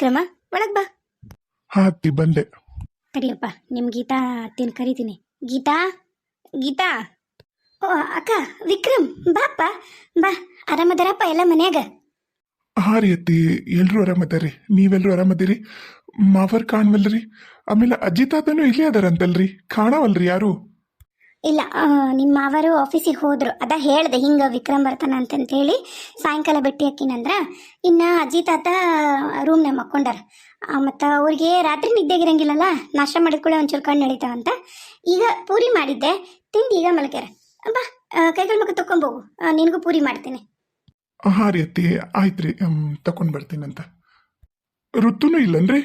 ವಿಕ್ರಮ ಒಳಗ್ ಬಾ. ಹಾ ಅತ್ತಿ ಬಂದೆ. ತಡಿಯಪ್ಪ ನಿಮ್ ಗೀತಾ ಅತ್ತಿನ ಕರಿತೀನಿ. ಗೀತಾ ಗೀತಾ. ಓ ಅಕ್ಕ ವಿಕ್ರಮ್ ಬಾಪ್ಪ ಬಾ ಆರಾಮದಾರಪ್ಪ ಎಲ್ಲ ಮನ್ಯಾಗ? ಹಾ ರೀ ಅತ್ತಿ ಎಲ್ರು ಆರಾಮದಾರಿ ನೀವೆಲ್ರು ಆರಾಮದಿರಿ? ಮಾವರ್ ಕಾಣ್ವಲ್ರಿ? ಆಮೇಲೆ ಅಜ್ಜಿ ತಾತನೂ ಇಲ್ಲೇ ಅದಾರಂತಲ್ರಿ ಕಾಣವಲ್ರಿ ಯಾರು? ಇಲ್ಲ ನಿಮ್ಮ ಮಾವರು ಆಫೀಸಿಗೆ ಹೋದ್ರು. ಅದ ಹೇಳ್ದೆ, ಹಿಂಗ ವಿಕ್ರಮ್ ಬರ್ತಾನ ಅಂತಂತ ಹೇಳಿ ಸಾಯಂಕಾಲ ಭೇಟಿ ಹಾಕಿನಂದ್ರ ಇನ್ನ ಅಜ್ಜಿ ತಾತ ರೂಮ್ನಾಗ ಮಕ್ಕೊಂಡಾರ. ಮತ್ತು ಅವ್ರಿಗೆ ರಾತ್ರಿ ನಿದ್ದೆಗಿರಂಗಿಲ್ಲಲ್ಲ ನಾಷ್ಟ ಮಾಡಿದ ಕೂಡ ಒಂಚೂರು ಕಣ್ಣು ನಡೀತಾವಂತ ಈಗ ಪೂರಿ ಮಾಡಿದ್ದೆ ತಿಂದು ಈಗ ಮಲಗ್ಯಾರ ಬಾ ಕೈಗಳ ಮುಖ ತಕೊಂಬೋಗು ನಿನಗೂ ಪೂರಿ ಮಾಡ್ತೀನಿ. ಹಾ ರೀ ಅತ್ತಿ, ಆಯ್ತ್ರಿ ತಕೊಂಡ್ ಬರ್ತೇನೆ ಬರ್ತೀನಂತ ಋತುನು ಇಲ್ಲನ್ರಿ?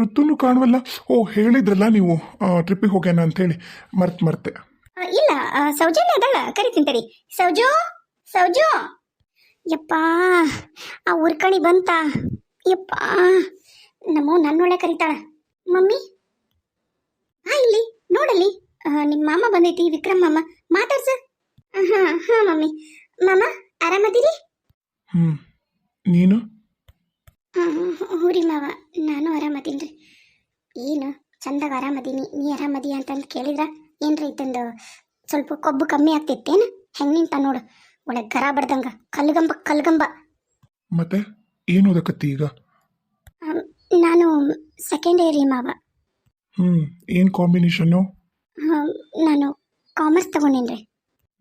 ಋತುನು ಕಾಣುವಲ್ಲ? ಓ, ಹೇಳಿದ್ರಲ್ಲ ನೀವು ಟ್ರಿಪ್ಪಿಗೆ ಹೋಗ್ಯಾನ ಅಂತ ಹೇಳಿ. ಮರ್ತ್, ಮರ್ತೆ. ಇಲ್ಲ ಸೌಜನ್ಯ ಅದಳ ಕರಿತೀನಿ ಸೌಜು ಸೌಜು. ಯಪ್ಪಾ ಆ ಉರ್ಕಣಿ ಬಂತ. ಯಪ್ಪ ನಮ್ಮ ನನ್ನೊಳೆ ಕರೀತಾಳ. ಮಮ್ಮಿ? ಹಾ ಇಲ್ಲಿ ನೋಡಲ್ಲಿ. ನಿಮ್ಮ ಮಾಮ ಬಂದೈತಿ ವಿಕ್ರಮ್ ಮಾಮ. ಮಾತಾಡ್ಸ. ಹಾ ಹಾ ಮಮ್ಮಿ. ಮಾಮ ಆರಾಮದಿರಿ? ಹ್ಮ್. ನೀನು? ಹೂರಿ ಮಾವ. ನಾನು ಆರಾಮದೀನಿ ಏನು ಚಂದಾಗ ಆರಾಮದೀನಿ. ನೀ ಆರಾಮದಿ ಅಂತಂದು ಕೇಳಿದ್ರ? ಏನ್ರಿ ಇದೊಂದು ಸ್ವಲ್ಪ ಕೊಬ್ಬು ಕಮ್ಮಿ ಆಗ್ತಿತ್ತೇನು ಹೆಂಗ್ ನಿಂತ ನೋಡು. ಒಳಗೆ ಗರ ಬಡ್ದಂಗ ಕಲ್ಗಂಬ ಕಲ್ಗಂಬ. ಮತ್ತೆ ಏನು ಓದಕತ್ತಿ ಈಗ? ನಾನು ಸೆಕೆಂಡ್ ಇಯರ್ ಮಾವ. ಹ್ಮ್ ಏನ್ ಕಾಂಬಿನೇಷನ್ ನಾನು ಕಾಮರ್ಸ್ ತಗೊಂಡೇನ್ರಿ.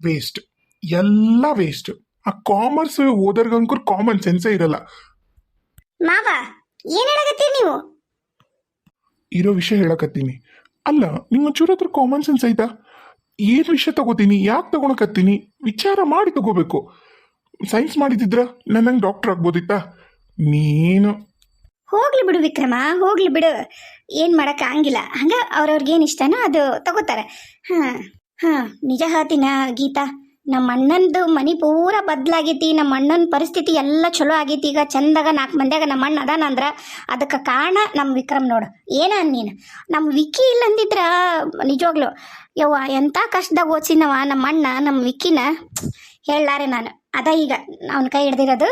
ವೇಸ್ಟ್ ಎಲ್ಲ ವೇಸ್ಟ್ ಆ ಕಾಮರ್ಸ್ ಓದರ್ಗಂಕುರ್ ಕಾಮನ್ ಸೆನ್ಸೇ ಇರಲ್ಲ. ಮಾವ ಏನ್ ಹೇಳಕತ್ತೀರಿ ನೀವು? ಇರೋ ವಿಷಯ ಹೇಳಕತ್ತೀನಿ. ಅಲ್ಲ, ನಿಮ್ಮ ಒಂಚೂರು ಹತ್ರ ಕಾಮನ್ ಸೆನ್ಸ್ ಐತಾ? ಏನು ವಿಷಯ ತಗೋತೀನಿ, ಯಾಕೆ ತಗೊಳಕತ್ತೀನಿ ವಿಚಾರ ಮಾಡಿ ತಗೋಬೇಕು. ಸೈನ್ಸ್ ಮಾಡಿದಿದ್ರ ನನ್ನಂಗೆ ಡಾಕ್ಟರ್ ಆಗ್ಬೋದಿತ್ತಾ? ನೀನು. ಹೋಗ್ಲಿ ಬಿಡು ವಿಕ್ರಮ, ಹೋಗ್ಲಿ ಬಿಡು. ಏನ್ ಹಂಗ ಅವ್ರವ್ರಿಗೆ ಏನ್ ಇಷ್ಟನೋ ಅದು ತಗೋತಾರೆ. ಹಾಂ ಹಾಂ, ನಿಜ ಹಾತಿನ ಗೀತಾ? ನಮ್ಮ ಅಣ್ಣಂದು ಮನಿ ಪೂರ ಬದಲಾಗೈತಿ, ನಮ್ಮ ಅಣ್ಣನ ಪರಿಸ್ಥಿತಿ ಎಲ್ಲ ಚಲೋ ಆಗೈತಿ. ಈಗ ಚಂದಾಗ ನಾಲ್ಕು ಮಂದಿಯಾಗ ನಮ್ಮ ಅಣ್ಣ ಅದಾನ ಅಂದ್ರ ಅದಕ್ಕೆ ಕಾರಣ ನಮ್ಮ ವಿಕ್ರಮ್ ನೋಡು. ಏನ ನೀನು? ನಮ್ಮ ವಿಕ್ಕಿ ಇಲ್ಲಂದಿದ್ರ ನಿಜವಾಗ್ಲು, ಯವ್ವ ಎಂಥ ಕಷ್ಟದಾಗ ಓದಿಸಿನವ ನಮ್ಮ ಅಣ್ಣ, ನಮ್ಮ ವಿಕ್ಕಿನ? ಹೇಳಲಾರೆ ನಾನು. ಅದ ಈಗ ಅವನ ಕೈ ಹಿಡ್ದಿರೋದು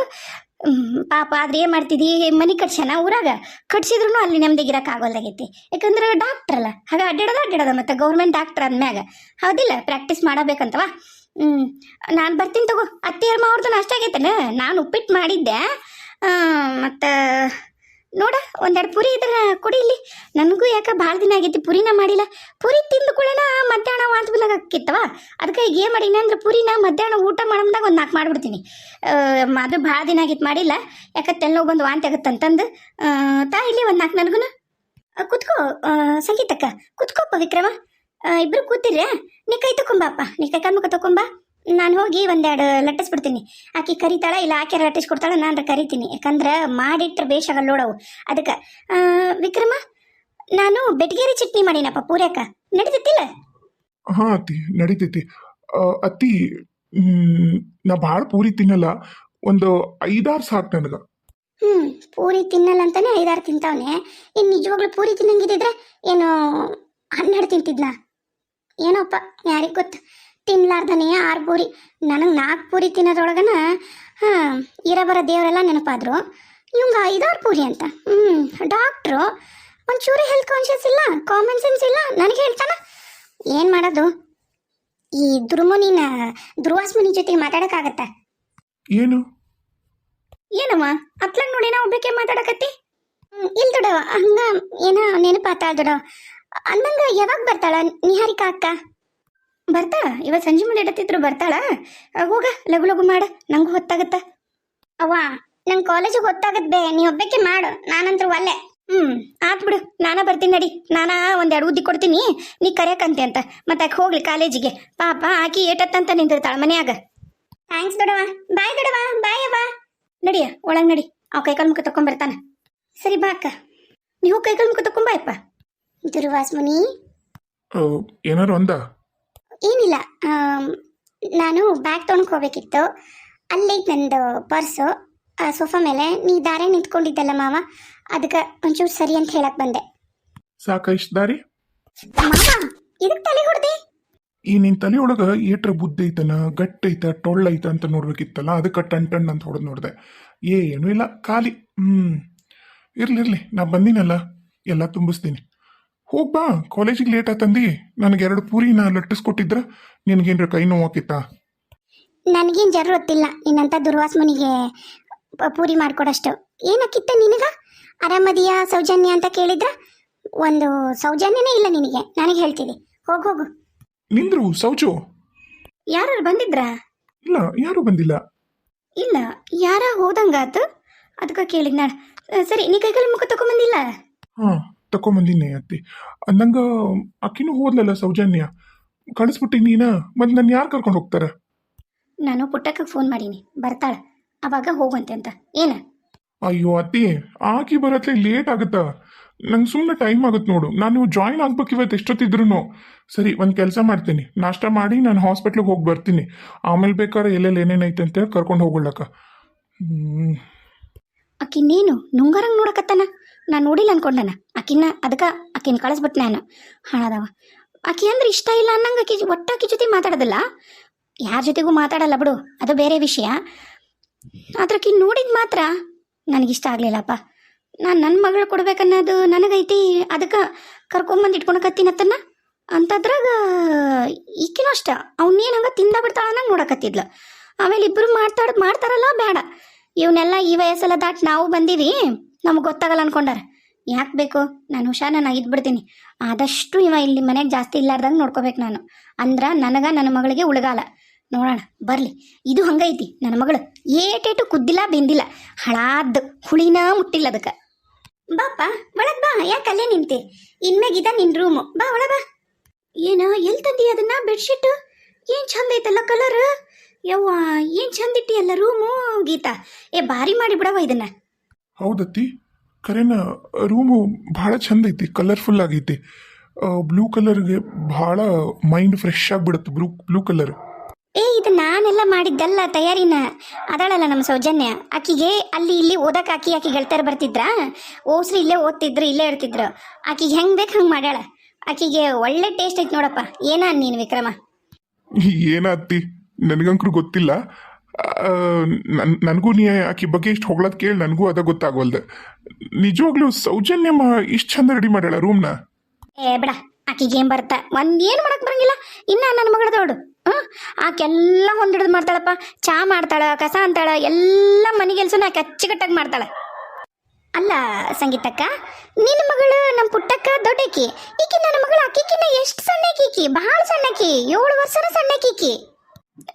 ಪಾಪ ಆದ್ರೆ ಏನ್ ಮಾಡ್ತಿದ್ದಿ ಮನಿ ಕಟ್ಸ್ಯಾನ ಊರಾಗ? ಕಟ್ಸಿದ್ರು ಅಲ್ಲಿ ನೆಮ್ಮದಿಗೆ ಇರಕ್ ಆಗೋಲ್ದಾಗೈತಿ. ಯಾಕಂದ್ರೆ ಡಾಕ್ಟರ್ ಅಲ್ಲ. ಹಾಗ ಅಡ್ಡಾಡೋದ ಅಡ್ಡಾಡೋದ ಮತ್ತೆ ಗೌರ್ಮೆಂಟ್ ಡಾಕ್ಟರ್ ಅಂದ್ಮ್ಯಾಗ ಹೌದಿಲ್ಲ ಪ್ರಾಕ್ಟೀಸ್ ಮಾಡಬೇಕಂತವ? ಹ್ಮ್. ನಾನು ಬರ್ತೀನಿ ತಗೋ. ಅತ್ತಿಯರ್ ಮಾವ್ರದ್ದು ನಾಷ್ಟ ಆಗೈತೇನ ನಾನು ಉಪ್ಪಿಟ್ಟು ಮಾಡಿದ್ದೆ. ಮತ್ತು ನೋಡ, ಒಂದೆರಡು ಪುರಿ ಇದ್ರ ಕೊಡಿ ಇಲ್ಲಿ. ನನಗೂ ಯಾಕೆ ಭಾಳ ದಿನ ಆಗೈತಿ ಪುರಿನ ಮಾಡಿಲ್ಲ. ಪುರಿ ತಿಂದು ಕೂಡನ ಮಧ್ಯಾಹ್ನ ವಾಂತ ಬಂದಾಗ ಆಕಿತ್ತವ ಅದಕ್ಕೆ ಈಗ ಏನು ಮಾಡೀನಿ ಅಂದ್ರೆ ಪುರಿನ ಮಧ್ಯಾಹ್ನ ಊಟ ಮಾಡಮ್ದಾಗ ಒಂದು ನಾಲ್ಕು ಮಾಡಿಬಿಡ್ತೀನಿ. ಅದು ಭಾಳ ದಿನ ಆಗಿತ್ತು ಮಾಡಿಲ್ಲ. ಯಾಕ ತೆಲ್ಲೋ ಬಂದು ವಾಂತಿ ಆಗುತ್ತೆ ಅಂತಂದು. ತಾ ಇಲ್ಲಿ ಒಂದು ನಾಲ್ಕು ನನಗೂ ಕುತ್ಕೋ ಸಂಗೀತಕ್ಕ. ಕುತ್ಕೋಪ್ಪ ವಿಕ್ರಮ ಇಬ್ರು ಕೂತಿರ್ಯಾ ನೀ ಕೈ ತಕೊಂಬಪ್ಪ ನೀ ಕೈ ಕಾಲು ಮುಖ ತಕೊಂಬ. ನಾನು ಹೋಗಿ ಒಂದೆರಡು ಲಟ್ಟಿಸ್ಬಿಡ್ತೀನಿ ಆಕಿ ಕರಿತಾಳ ಇಲ್ಲ ಆಕೆ ಲಟ್ಟಿಸ್ಕೊಡ್ತಾಳ ನಾನು ಕರಿತೀನಿ. ಯಾಕಂದ್ರೆ ಮಾಡಿಟ್ರೆ ಬೇಷಾಗಲ್ಲ ನೋಡವು ಅದಕ್ಕೆ ವಿಕ್ರಮ ನಾನು ಬೆಟ್ಗೇರಿ ಚಟ್ನಿ ಮಾಡಿನಪ್ಪ ಪೂರ್ಯಾಕ. ನಡೀತಿಲ್ಲ ಹಾ ಅತ್ತಿ ನಡೀತೈತಿ. ಅತಿ ಅತ್ತಿ ಹ್ಮ್, ನಾ ಭಾಳ ಪೂರಿ ತಿನ್ನಲ್ಲ. ಒಂದು ಐದಾರು ಸಾಕು ನನಗೆ. ಹ್ಞೂ ಪೂರಿ ತಿನ್ನಲ್ಲ ಅಂತಾನೆ ಐದಾರು ತಿಂತಾವನೆ. ಇನ್ನು ನಿಜವಾಗ್ಲೂ ಪೂರಿ ತಿನ್ನಂಗಿದ್ರೆ ಏನು ಹನ್ನೆರಡು ತಿಂತಿದ್ನ? ಏನೋಪ್ಪ ಯಾರಿಗೆ ಗೊತ್ತು? ತಿನ್ಲಾರ್ದನೇ ಆರು ಪೂರಿ. ನನಗೆ ನಾಲ್ಕು ಪೂರಿ ತಿನ್ನೋದ್ರೊಳಗನ ಹಾಂ ಇರಬರ ದೇವರೆಲ್ಲ ನೆನಪಾದ್ರು. ಇವಂಗ ಐದಾರು ಪೂರಿ ಅಂತ. ಹ್ಞೂ ಡಾಕ್ಟ್ರು ಒಂಚೂರು ಹೆಲ್ತ್ ಕಾನ್ಷಿಯಸ್ ಇಲ್ಲ ಕಾಮನ್ ಸೆನ್ಸ್ ಇಲ್ಲ ನನಗೆ ಹೇಳ್ತಾನ. ಏನು ಮಾಡೋದು? ಈ ದುರ್ಮುನಿನ ದುರ್ವಾಸ್ಮುನಿ ಜೊತೆ ಮಾತಾಡೋಕ್ಕಾಗತ್ತ? ಏನು? ಏನಮ್ಮ ಅತ್ಲಂಗ್ ನೋಡಿ ನಾ ಒಬ್ಬಕ್ಕೆ ಮಾತಾಡಕತ್ತಿ? ಇಲ್ಲ ಇಲ್ ದೊಡವ ಹಂಗ ಏನ ನೆನಪಾತ ದೊಡವ ಅಂದಂಗ ಯಾವಾಗ ಬರ್ತಾಳ ನಿಹಾರಿಕಾ ಅಕ್ಕ? ಬರ್ತಾಳ ಇವತ್ತು ಸಂಜೆ ಮುಂದೆ ಇಡತ್ತಿದ್ರು ಬರ್ತಾಳ. ಹೋಗ ಲಘು ಲಘು ಮಾಡ ನಂಗು ಹೊತ್ತಾಗತ್ತ. ಅವ್ವ ನಂಗೆ ಕಾಲೇಜಿಗೆ ಹೊತ್ತಾಗತ್ತೆ ಬೇ ನೀ ಒಬ್ಬಕ್ಕೆ ಮಾಡು ನಾನಂತ್ರ ಒಲ್ಲೆ. ಹ್ಮ್ ಆತ್ ಬಿಡು ನಾನ ಬರ್ತೀನಿ ನಡಿ ನಾನಾ ಒಂದೆರಡು ಉದ್ದಿ ಕೊಡ್ತೀನಿ ನೀ ಕರೆಯಕಂತೆ ಅಂತ. ಮತ್ತೆ ಆಕೆ ಹೋಗ್ಲಿ ಕಾಲೇಜಿಗೆ. ಪಾಪ ಆಕಿ ಏಟತ್ತಂತ ನಿಂತಿರ್ತಾಳ ಮನ್ಯಾಗ. ಥ್ಯಾಂಕ್ಸ್ ದೊಡವ ಬಾಯ್ ದೊಡವ ಬಾಯ್ ಅವ ನಡಿಯ ಒಳಗೆ ನಡಿ ಅವ್ ಕೈಕಾಲು ಮುಖ ತಕೊಂಡ್ಬರ್ತಾನ ಸರಿ ಬಾ ಅಕ್ಕ ನೀವು ಕೈಕಾಲು ಮುಖ ತಕೊಂಬಾಯಪ್ಪ ದುರ್ವಾಸ್ ಮುನಿ ಏನಾರು ಅಂದ ಏನಿಲ್ಲ ನಾನು ಬ್ಯಾಗ್ ತೊಗೊಂಡು ಹೋಗ್ಬೇಕಿತ್ತು. ಅಲ್ಲಿ ನಂದು ಪರ್ಸು ಆ ಸೋಫಾ ಮೇಲೆ ನೀ ದಾರೆ ನಿಂತ್ಕೊಂಡಿದ್ದಲ್ಲ ಮಾವ ಅದಕ್ಕೆ ಒಂಚೂರು ಸರಿ ಅಂತ ಹೇಳಕ್ ಬಂದೆ. ಸಾಕ ಇಷ್ಟ ದಾರಿ? ಇದಕ್ಕೆ ತಲೆ ಹೊಡ್ದಿ? ಈ ನಿನ್ ತಲೆ ಒಳಗ ಏಟ್ರ ಬುದ್ಧಿ ಐತನ ಗಟ್ಟ ಐತ ಟೊಳ್ಳ ಐತ ಅಂತ ನೋಡ್ಬೇಕಿತ್ತಲ್ಲ ಅದಕ್ಕೆ ಟನ್ ಟಣ್ ಅಂತ ಹೊಡೆದು ನೋಡ್ದೆ. ಏನೂ ಇಲ್ಲ ಖಾಲಿ. ಹ್ಮ್. ಇರ್ಲಿ ಇರ್ಲಿ ನಾ ಬಂದಿನಲ್ಲ ಎಲ್ಲ ತುಂಬಿಸ್ತೀನಿ. ಹೋಗ್ ಬಾ ಕಾಲೇಜಿಗೆ ಲೇಟ್ ಆತಂದಿ. ನನಗೆ ಎರಡು ಪೂರಿನ ಲಟ್ಟಿಸ್ಕೊಟ್ಟಿದ್ರ ನಿನಗೇನ್ರ ಕೈ ನೋವಾಕಿತ್ತಾ ನನಗೇನು ಜರೂರತ್ತಿಲ್ಲ ನಿನ್ನಂಥ ದುರ್ವಾಸ್ಮನಿಗೆ ಪೂರಿ ಮಾಡ್ಕೊಡಷ್ಟು. ಏನಕ್ಕಿತ್ತ ನಿನಗ? ಆರಾಮದಿಯ ಸೌಜನ್ಯ ಅಂತ ಕೇಳಿದ್ರ? ಒಂದು ಸೌಜನ್ಯನೇ ಇಲ್ಲ ನಿನಗೆ ನನಗೆ ಹೇಳ್ತೀನಿ ಹೋಗು ಹೋಗು. ನಿಂದ್ರು ಸೌಜು? ಯಾರು ಬಂದಿದ್ರಾ? ಇಲ್ಲ ಯಾರು ಬಂದಿಲ್ಲ? ಇಲ್ಲ ಯಾರ ಹೋದಂಗಾತು? ಅದಕ್ಕ ಕೇಳಿದ್ ನಾಳೆ. ಸರಿ ನೀ ಕೈಕಾಲು ಮುಖ ತಗೊಂಬಂದಿಲ್ಲ ಹಾ. ತಕೊಂಬಂದಿನಿ ಅತ್ತಿ. ನಂಗೆ ಅಕ್ಕಿನೂ ಹೋದ್ಲಲ್ಲ ಸೌಜನ್ಯ. ಕಳಿಸ್ಬಿಟ್ಟಿ ನೀನ? ಮತ್ತೆ ನಾನು ಯಾರು ಕರ್ಕೊಂಡು ಹೋಗ್ತಾರ? ನಾನು ಪುಟ್ಟಕ್ಕೆ ಫೋನ್ ಮಾಡೀನಿ. ಬರ್ತಾಳ. ಅವಾಗ ಹೋಗುವಂತೆ ಅಂತ. ಏನ? ಅಯ್ಯೋ ಅತ್ತಿ ಆಕಿ ಬರತ್ತೆ ಲೇಟ್ ಆಗುತ್ತಾ? ನಂಗೆ ಸುಮ್ಮನೆ ಟೈಮ್ ಆಗುತ್ತೆ ನೋಡು. ನಾನು ಜಾಯಿನ್ ಆಗ್ಬೇಕು ಇವತ್ತು ಎಷ್ಟೊತ್ತಿದ್ರು ಸರಿ ಒಂದು ಕೆಲಸ ಮಾಡ್ತೀನಿ. ನಾಷ್ಟ ಮಾಡಿ ನಾನು ಹಾಸ್ಪಿಟ್ಲಿಗೆ ಹೋಗಿ ಬರ್ತೀನಿ. ಆಮೇಲೆ ಬೇಕಾದ್ರೆ ಎಲ್ಲೆಲ್ಲಿ ಏನೇನೈತೆ ಅಂತೇಳಿ ಕರ್ಕೊಂಡು ಹೋಗ್ಲಕ್ಕ ಹ್ಮ್. ಆಕಿ ನೀನು ನುಂಗರಂಗ್ ನೋಡಕತ್ತಾನ? ನಾನು ನೋಡಿಲ್ಲ ಅನ್ಕೊಂಡನ. ಆಕಿನ ಅದಕ್ಕೆ ಆಕಿನ ಕಳಿಸ್ಬಿಟ್ಟು ನಾನು. ಹಣದವ ಆಕಿ ಅಂದ್ರೆ ಇಷ್ಟ ಇಲ್ಲ ಅನ್ನಂಗೆ ಆಕಿ ಒಟ್ಟು ಆಕಿ ಜೊತೆ ಮಾತಾಡೋದಲ್ಲ. ಯಾರ ಜೊತೆಗೂ ಮಾತಾಡಲ್ಲ ಬಿಡು, ಅದು ಬೇರೆ ವಿಷಯ. ಆದ್ರೆ ಆಕಿ ನೋಡಿದ ಮಾತ್ರ ನನಗಿಷ್ಟ ಆಗಲಿಲ್ಲಪ್ಪ. ನಾನು ನನ್ನ ಮಗಳು ಕೊಡ್ಬೇಕನ್ನೋದು ನನಗೈತಿ, ಅದಕ್ಕೆ ಕರ್ಕೊಂಬಂದು ಇಟ್ಕೊಳಕತ್ತೀನತ್ತನ್ನ ಅಂತದ್ರಾಗ ಈಕಿನೂ ಅಷ್ಟ. ಅವನೇನು ಹಂಗೆ ತಿಂದ ಬಿಡ್ತಾಳ ಅನ್ನಂಗೆ ನೋಡಕತ್ತಿದ್ಲು. ಆಮೇಲೆ ಇಬ್ಬರು ಮಾಡ್ತಾಡ, ಮಾಡ್ತಾರಲ್ಲ ಬೇಡ ಇವನ್ನೆಲ್ಲ ಈ ವಯಸ್ಸೆಲ್ಲ ದಾಟ್ ನಾವು ಬಂದೀವಿ. ನಮ್ಗೆ ಗೊತ್ತಾಗಲ್ಲ ಅನ್ಕೊಂಡಾರ. ಯಾಕೆ ಬೇಕು? ನಾನು ಹುಷಾರ ನಾನು ಇದ್ಬಿಡ್ತೀನಿ ಆದಷ್ಟು ಇವ ಇಲ್ಲಿ ಮನೆಗೆ ಜಾಸ್ತಿ ಇಲ್ಲಾರ್ದಂಗೆ ನೋಡ್ಕೋಬೇಕು ನಾನು. ಅಂದ್ರೆ ನನಗೆ ನನ್ನ ಮಗಳಿಗೆ ಉಳಗಾಲ. ನೋಡೋಣ, ಬರಲಿ. ಇದು ಹಂಗೈತಿ. ನನ್ನ ಮಗಳು ಏಟೇಟು ಕುದ್ದಿಲ್ಲ, ಬೆಂದಿಲ್ಲ. ಹಳಾದ್ದು ಹುಳಿನ ಮುಟ್ಟಿಲ್ಲ ಅದಕ್ಕೆ. ಬಾಪ, ಒಳಗ್ ಬಾ. ಯಾಕೆ ಅಲ್ಲೇ ನಿಂತೆ? ಇನ್ಮ್ಯಾಗಿದ ನಿನ್ ರೂಮು. ಬಾ ಒಳ ಬಾ. ಏನ ಎಲ್ಲಿ ತಂದಿ ಅದನ್ನ, ಬೆಡ್ಶೀಟ್? ಏನ್ ಚಂದ ಐತಲ್ಲ ಕಲರ್ ಯವ್ವ, ಏನು ಚಂದ ಇಟ್ಟಿಯಲ್ಲ ರೂಮು ಗೀತಾ? ಏ, ಭಾರಿ ಮಾಡಿ ಬಿಡವ ಇದನ್ನ. ಹೌದತ್ತಿ ಖರೇನ ರೂಮು ಭಾಳ ಚಂದ ಐತಿ ಕಲರ್ಫುಲ್ ಆಗೈತಿ. ಬ್ಲೂ ಕಲರ್ಗೆ ಭಾಳ ಮೈಂಡ್ ಫ್ರೆಶ್ ಆಗಿಬಿಡುತ್ತೆ ಬ್ಲೂ ಬ್ಲೂ ಕಲರ್ ಏ ಇದು ನಾನೆಲ್ಲ ಮಾಡಿದ್ದಲ್ಲ ತಯಾರಿನ? ಅದಾಳಲ್ಲ ನಮ್ಮ ಸೌಜನ್ಯ. ಆಕಿಗೆ ಅಲ್ಲಿ ಇಲ್ಲಿ ಓದಕ್ ಆಕಿ ಆಕಿ ಗೆಳತಿಯರು ಬರ್ತಿದ್ರ? ಓಸ್ರಿ ಇಲ್ಲೇ ಓದ್ತಿದ್ರು ಇಲ್ಲೇ ಇರ್ತಿದ್ರು. ಆಕಿಗೆ ಹೆಂಗ್ ಬೇಕು ಹಂಗೆ ಮಾಡ್ಯಾಳ. ಆಕಿಗೆ ಒಳ್ಳೆ ಟೇಸ್ಟ್ ಐತಿ ನೋಡಪ್ಪ. ಏನ ನೀನು ವಿಕ್ರಮ? ಏನಾತಿ ನನಗಂಕ್ರು ಗೊತ್ತಿಲ್ಲ. ನನ್- ನನಗೂ ನೀ ಆಕಿ ಬಗ್ಗೆ ಇಷ್ಟು ಹೊಗಳದ್ ಕೇಳಿ ನನಗೂ ಅದ ಗೊತ್ತಾಗವಲ್ದು ನಿಜವಾಗ್ಲೂ ಸೌಜನ್ಯ ಇಷ್ಟು ಚಂದ ರೆಡಿ ಮಾಡ್ಯಾಳ ರೂಮ್ನ ಏ, ಬಿಡ. ಆಕಿಗೆ ಏನ್ ಬರುತ್ತ ಒಂದ್ ಏನ್ ಮಾಡಕ್ ಬರಂಗಿಲ್ಲ. ಇನ್ನ ನನ್ನ ಮಗಳ ದೊಡ್ಡು ಆಕೆಲ್ಲ ಹೊಂದಿಡ್ದು ಮಾಡ್ತಾಳಪ್ಪ. ಚಾ ಮಾಡ್ತಾಳ, ಕಸ ಅಂತಾಳ, ಎಲ್ಲ ಮನೆಗೆಲ್ಸನ ಆಕೆ ಅಚ್ಚುಕಟ್ಟಾಗಿ ಮಾಡ್ತಾಳ. ಅಲ್ಲ, ಸಂಗೀತಕ್ಕ ನಿನ್ನ ಮಗಳು ನಮ್ಮ ಪುಟ್ಟಕ್ಕ ದೊಡ್ಡಕಿ ಈಕಿ ನನ್ನ ಮಗಳು ಆಕಿಕಿನ ಎಷ್ಟು ಸಣ್ಣಕಿಕಿ ಬಹಳ ಸಣ್ಣಕಿ ಏಳು ವರ್ಷನ ಸಣ್ಣಕೀಕಿ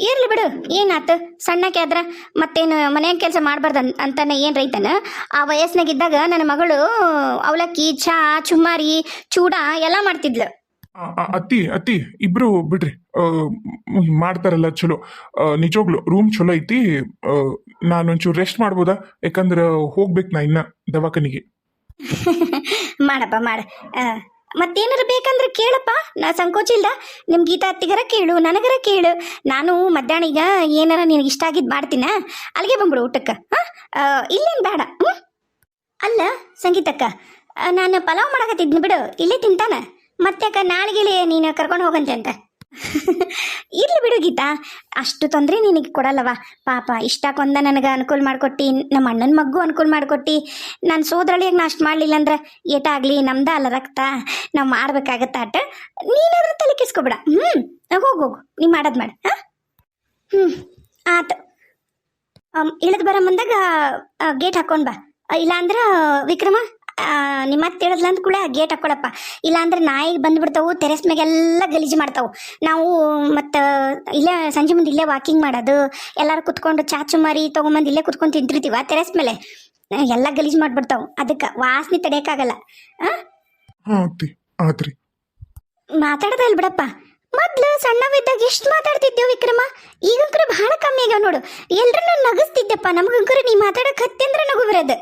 ಇರ್ಲಿ ಬಿಡು ಏನಾತು? ಸಣ್ಣಕ್ಕೆ ಆದ್ರ ಮತ್ತೇನು ಮನ್ಯಾಗ ಕೆಲಸ ಮಾಡಬಾರ್ದು ಅಂತಾನೆ ಏನು ರೈತನ? ಆ ವಯಸ್ಸಿನಾಗಿದ್ದಾಗ ನನ್ನ ಮಗಳು ಅವಲಕ್ಕಿ ಚಾ ಚುಮ್ಮಾರಿ ಚೂಡ ಎಲ್ಲ ಮಾಡ್ತಿದ್ಲು. ಅತ್ತಿ ಅತ್ತಿ ಇಬ್ರು ಬಿಡ್ರಿ. ಮಾಡ್ತಾರಲ್ಲ ಚಲೋ. ನಿಜವಾಗ್ಲು ರೂಮ್ ಚಲೋ ಐತಿ. ನಾನು ನಾನೊಂಚೂರು ರೆಸ್ಟ್ ಮಾಡ್ಬೋದಾ? ಯಾಕಂದ್ರೆ ಹೋಗ್ಬೇಕು ನಾ ಇನ್ನ ದವಾಖಾನಿಗೆ. ಮಾಡಪ್ಪ ಮಾಡ. ಮತ್ತೇನಾರ ಬೇಕಂದ್ರೆ ಕೇಳಪ್ಪ. ನಾ ಸಂಕೋಚ ಇಲ್ಲ ನಿಮ್ಮ ಗೀತಾ ಅತ್ತಿಗರ ಕೇಳು, ನನಗರ ಕೇಳು. ನಾನು ಮಧ್ಯಾಹ್ನ ಈಗ ಏನಾರ ನಿನಗೆ ಇಷ್ಟ ಆಗಿದ್ದು ಮಾಡ್ತೀನ? ಅಲ್ಲಿಗೆ ಬಂದ್ಬಿಡು ಊಟಕ್ಕೆ. ಹಾಂ? ಇಲ್ಲೇನು ಬೇಡ. ಹ್ಞೂ ಅಲ್ಲ, ಸಂಗೀತಕ್ಕ ನಾನು ಪಲಾವ್ ಮಾಡಕತ್ತಿದ್ನಿ ಬಿಡು. ಇಲ್ಲೇ ತಿಂತಾನ? ಅಕ್ಕ ನಾಳೆಗೆ ನೀನು ಕರ್ಕೊಂಡು ಹೋಗಂತೆ ಅಂತ. ಇರ್ಲಿ ಬಿಡು ಗೀತಾ. ಅಷ್ಟು ತೊಂದರೆ ನಿನಗೆ ಕೊಡಲ್ಲವ? ಪಾಪ ಇಷ್ಟಕ್ಕೊಂದ ನನಗೆ ಅನುಕೂಲ ಮಾಡಿಕೊಟ್ಟು, ನಮ್ಮ ಅಣ್ಣನ ಮಗ್ಗು ಅನುಕೂಲ ಮಾಡಿಕೊಟ್ಟು, ನಾನು ಸೋದರಳಿಯಾಗ ನಾ ಅಷ್ಟು ಮಾಡಲಿಲ್ಲ ಅಂದ್ರೆ ಏಟಾಗಲಿ ನಮ್ದ ಅಲ್ಲ ರಕ್ತ. ನಾವು ಮಾಡ್ಬೇಕಾಗತ್ತ ಆಟ. ನೀನಾದ್ರೂ ತಲೆ ಕೆಸ್ಕೊಬೇಡ. ಹ್ಞೂ ಹೋಗು ಹೋಗು. ನೀ ಮಾಡೋದು ಮಾಡಿ, ಹಾಂ? ಹ್ಞೂ ಆತು. ಇಳಿದು ಬರೋ ಮುಂದಾಗ ಗೇಟ್ ಹಾಕೊಂಡು ಬಾ. ಇಲ್ಲಾಂದ್ರೆ, ವಿಕ್ರಮ? ನಿಮ್ಮ ಮತ್ತೆ ಹೇಳಿದ್ಲ ಅಂದ ಕೂಡ ಗೇಟ್ ಹಾಕೊಳಪ್ಪ. ಇಲ್ಲಾಂದ್ರೆ ನಾಯಿ ಬಂದ್ಬಿಡ್ತಾವು ಟೆರೆಸ್ ಮ್ಯಾಗೆಲ್ಲ ಗಲೀಜು ಮಾಡ್ತಾವು. ನಾವು ಮತ್ತು ಇಲ್ಲೇ ಸಂಜೆ ಮುಂದೆ ಇಲ್ಲೇ ವಾಕಿಂಗ್ ಮಾಡೋದು ಎಲ್ಲರೂ ಕುತ್ಕೊಂಡು ಚಾಚು ಮಾರಿ ತೊಗೊಂಬಂದು ಇಲ್ಲೇ ಕುತ್ಕೊಂಡು ತಿಂತಿರ್ತೀವ ಟೆರೆಸ್ ಮೇಲೆ ಎಲ್ಲ ಗಲೀಜು ಮಾಡ್ಬಿಡ್ತಾವು. ಅದಕ್ಕೆ ವಾಸನೆ ತಡೆಯೋಕ್ಕಾಗಲ್ಲ ಹಾಂ ಹಾ ಅತ್ತಿ ಆತ್ರಿ. ಮಾತಾಡೋದ ಬಿಡಪ್ಪ. ಮೊದ್ಲು ಸಣ್ಣವಿದ್ದಾಗ ಎಷ್ಟು ಮಾತಾಡ್ತಿದ್ದೇವು ವಿಕ್ರಮ? ಈಗಂಕರ ಬಹಳ ಕಮ್ಮಿ ಆಗ್ಯಾವ ನೋಡು. ಎಲ್ರನ್ನೂ ನಗಿಸ್ತಿದ್ದೆಪ್ಪ. ನಮಗಂಕರು ನೀ ಮಾತಾಡಕ್ ಹತ್ತಿ ಅಂದ್ರೆ ನಗು ಬರೋದು.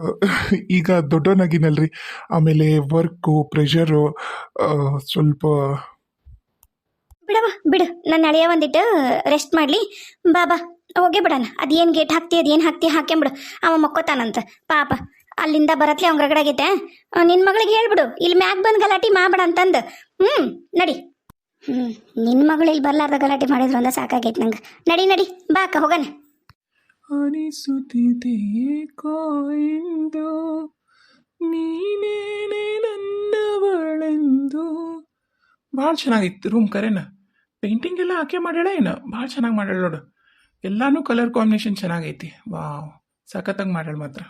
ಈಗ ದೊಡ್ಡವನಾಗಿನಲ್ರಿ. ಆಮೇಲೆ ವರ್ಕು, ಪ್ರೆಷರು ಸ್ವಲ್ಪ ಬಿಡವ ಬಿಡು. ನನ್ನ ಅಳಿಯ ಒಂದಿಟ್ಟು ರೆಸ್ಟ್ ಮಾಡ್ಲಿ. ಬಾಬಾ ಹೋಗೇ ಬಿಡಣ. ಅದೇನು ಗೇಟ್ ಹಾಕ್ತಿ, ಅದೇನು ಹಾಕ್ತಿ, ಹಾಕ್ಯಂಬಿಡು. ಅವ ಮಕ್ಕೋತಾನಂತ. ಪಾಪ. ಅಲ್ಲಿಂದ ಬರತ್ಲೆ ಅವ್ನ ಹೊರಗಡೆ ಆಗೈತೆ ನಿನ್ನ ಮಗಳಿಗೆ ಹೇಳ್ಬಿಡು. ಇಲ್ಲಿ ಮ್ಯಾಗ್ ಬಂದು ಗಲಾಟೆ ಮಾಡಬೇಡ ಅಂತಂದು. ಹ್ಞೂ ನಡಿ. ಹ್ಞೂ ನಿನ್ನ ಮಗಳು ಇಲ್ಲಿ ಬರಲಾರ್ದ ಗಲಾಟೆ ಮಾಡಿದ್ರು ಅಂದ ಸಾಕಾಗೈತೆ ನಂಗೆ. ನಡಿ ನಡಿ. ಬಾಕ ಅಕ್ಕ, ಹೋಗೋಣ. ಅನಿಸುತ್ತಿದೆ ಏಕೋ ಎಂದು? ನೀನೇನೆ ನನ್ನವಳೆಂದು? ಭಾಳ ಚೆನ್ನಾಗಿತ್ತು ರೂಮ್ ಕರೆನ. ಪೇಂಟಿಂಗ್ ಎಲ್ಲ ಆಕೆ ಮಾಡ್ಯಾಳ ಏನು? ಭಾಳ ಚೆನ್ನಾಗಿ ಮಾಡ್ಯಾಳ ನೋಡು. ಎಲ್ಲನೂ ಕಲರ್ ಕಾಂಬಿನೇಷನ್ ಚೆನ್ನಾಗೈತಿ. ವಾವ್ ಸಖತ್ತಾಗಿ ಮಾಡ್ಯಾಳ ಮಾತ್ರ.